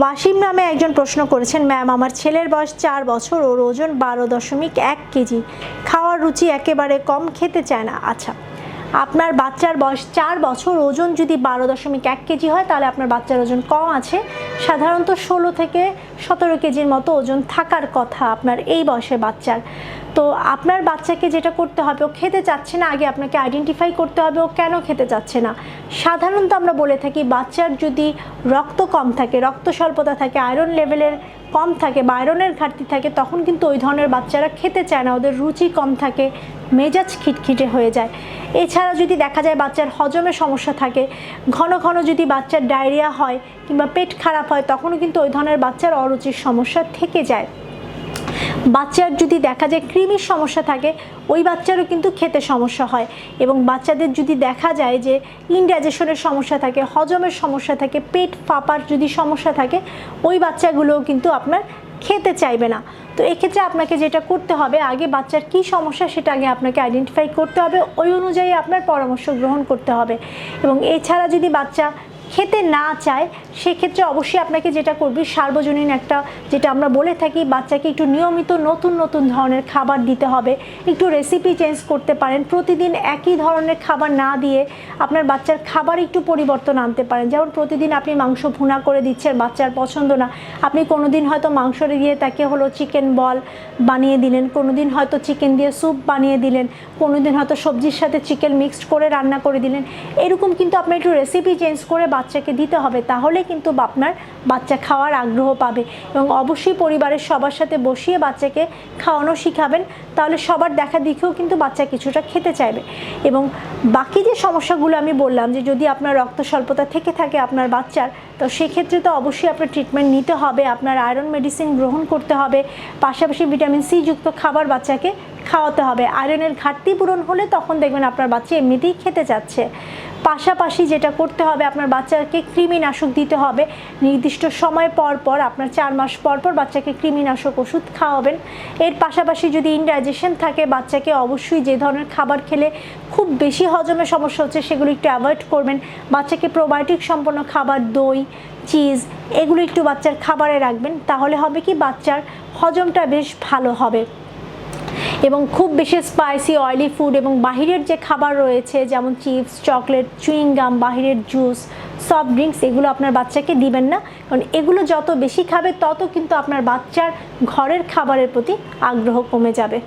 ওয়াসিম নামে একজন প্রশ্ন করেছেন, ম্যাম, আমার ছেলের বয়স চার বছর, ওর ওজন বারো দশমিক এক কেজি। খাওয়ার রুচি একেবারে কম, খেতে চায় না। আচ্ছা। আপনার বাচ্চার বয়স চার বছর, ওজন যদি বারো দশমিক এক কেজি হয়, তাহলে আপনার বাচ্চার ওজন কম আছে। সাধারণত ষোলো থেকে সতেরো কেজির মতো ওজন থাকার কথা আপনার এই বয়সের বাচ্চার। তো আপনার বাচ্চাকে যেটা করতে হবে, ও খেতে চাচ্ছে না, আগে আপনাকে আইডেন্টিফাই করতে হবে, ও কেন খেতে চাচ্ছে না। সাধারণত আমরা বলে থাকি, বাচ্চার যদি রক্ত কম থাকে, রক্ত স্বল্পতা থাকে আয়রন লেভেলের কম থাকে বা আয়রনের ঘাটতি থাকে, তখন কিন্তু ওই ধরনের বাচ্চারা খেতে চায় না, ওদের রুচি কম থাকে, মেজাজ খিটখিটে হয়ে যায়। এছাড়া যদি দেখা যায় বাচ্চার হজমের সমস্যা থাকে, ঘন ঘন যদি বাচ্চার ডায়রিয়া হয় কিংবা পেট খারাপ হয়, তখনও কিন্তু ওই ধরনের বাচ্চার অরুচির সমস্যা থেকে যায়। বাচ্চার যদি দেখা যায় কৃমির সমস্যা থাকে, ওই বাচ্চারও কিন্তু খেতে সমস্যা হয় এবং বাচ্চাদের যদি দেখা যায় যে ইনডাইজেশনের সমস্যা থাকে, হজমের সমস্যা থাকে, পেট ফাঁপার যদি সমস্যা থাকে, ওই বাচ্চাগুলোও কিন্তু আপনার খেতে চাইবে না। তো এক্ষেত্রে আপনাকে যেটা করতে হবে, আগে বাচ্চার কি সমস্যা সেটা আগে আপনাকে আইডেন্টিফাই করতে হবে। ওই অনুযায়ী আপনার পরামর্শ গ্রহণ করতে হবে। এবং এছাড়া যদি বাচ্চা খেতে না চায়, সেক্ষেত্রে অবশ্যই আপনাকে যেটা করবে, সার্বজনীন একটা যেটা আমরা বলে থাকি, বাচ্চাকে একটু নিয়মিত নতুন নতুন ধরনের খাবার দিতে হবে। একটু রেসিপি চেঞ্জ করতে পারেন, প্রতিদিন একই ধরনের খাবার না দিয়ে আপনার বাচ্চার খাবার একটু পরিবর্তন আনতে পারেন। যেমন প্রতিদিন আপনি মাংস ভুনা করে দিচ্ছেন, বাচ্চার পছন্দ না। আপনি কোনো দিন হয়তো মাংস দিয়ে তাকে হলো চিকেন বল বানিয়ে দিলেন কোনো দিন হয়তো চিকেন দিয়ে স্যুপ বানিয়ে দিলেন কোনো দিন হয়তো সবজির সাথে চিকেন মিক্সড করে রান্না করে দিলেন। এরকম কিন্তু আপনি একটু রেসিপি চেঞ্জ করে বাচ্চাকে দিতে হবে তাহলে কিন্তু আপনার বাচ্চা খাওয়ার আগ্রহ পাবে। এবং অবশ্যই পরিবারের সবার সাথে বসিয়ে বাচ্চাকে খাওয়ানো শিখাবেন, তাহলে সবার দেখা দেখেও কিন্তু বাচ্চা কিছুটা খেতে চাইবে। এবং বাকি যে সমস্যাগুলো আমি বললাম, যে যদি আপনার রক্ত স্বল্পতা থেকে থাকে আপনার বাচ্চার, তো সেক্ষেত্রে তো অবশ্যই আপনার ট্রিটমেন্ট নিতে হবে, আপনার আয়রন মেডিসিন গ্রহণ করতে হবে, পাশাপাশি ভিটামিন সি যুক্ত খাবার বাচ্চাকে খাওয়াতে হবে। আয়রনের ঘাটতি পূরণ হলে তখন দেখবেন আপনার বাচ্চা এমনিতেই খেতে চাচ্ছে পাশাপাশি যেটা করতে হবে, আপনার বাচ্চাকে কৃমিনাশক দিতে হবে। নির্দিষ্ট সময় পর পর, আপনার চার মাস পর পর বাচ্চাকে কৃমিনাশক ওষুধ খাওয়াবেন। এর পাশাপাশি যদি ইনডাইজেশন থাকে, বাচ্চাকে অবশ্যই যে ধরনের খাবার খেলে খুব বেশি হজমের সমস্যা হচ্ছে, সেগুলো একটু অ্যাভয়েড করবেন। বাচ্চাকে প্রোবায়োটিক সম্পন্ন খাবার, দই চিজ এগুলো একটু বাচ্চার খাবারে রাখবেন। তাহলে হবে কি, বাচ্চার হজমটা বেশ ভালো হবে। এবং খুব বেশি স্পাইসি অয়েলি ফুড এবং বাহিরের যে খাবার রয়েছে, যেমন চিপস চকলেট চুইং গাম বাহিরের জুস সফট ড্রিঙ্কস এগুলো আপনার বাচ্চাকে দিবেন না। কারণ এগুলো যত বেশি খাবে, তত কিন্তু আপনার বাচ্চার ঘরের খাবারের প্রতি আগ্রহ কমে যাবে।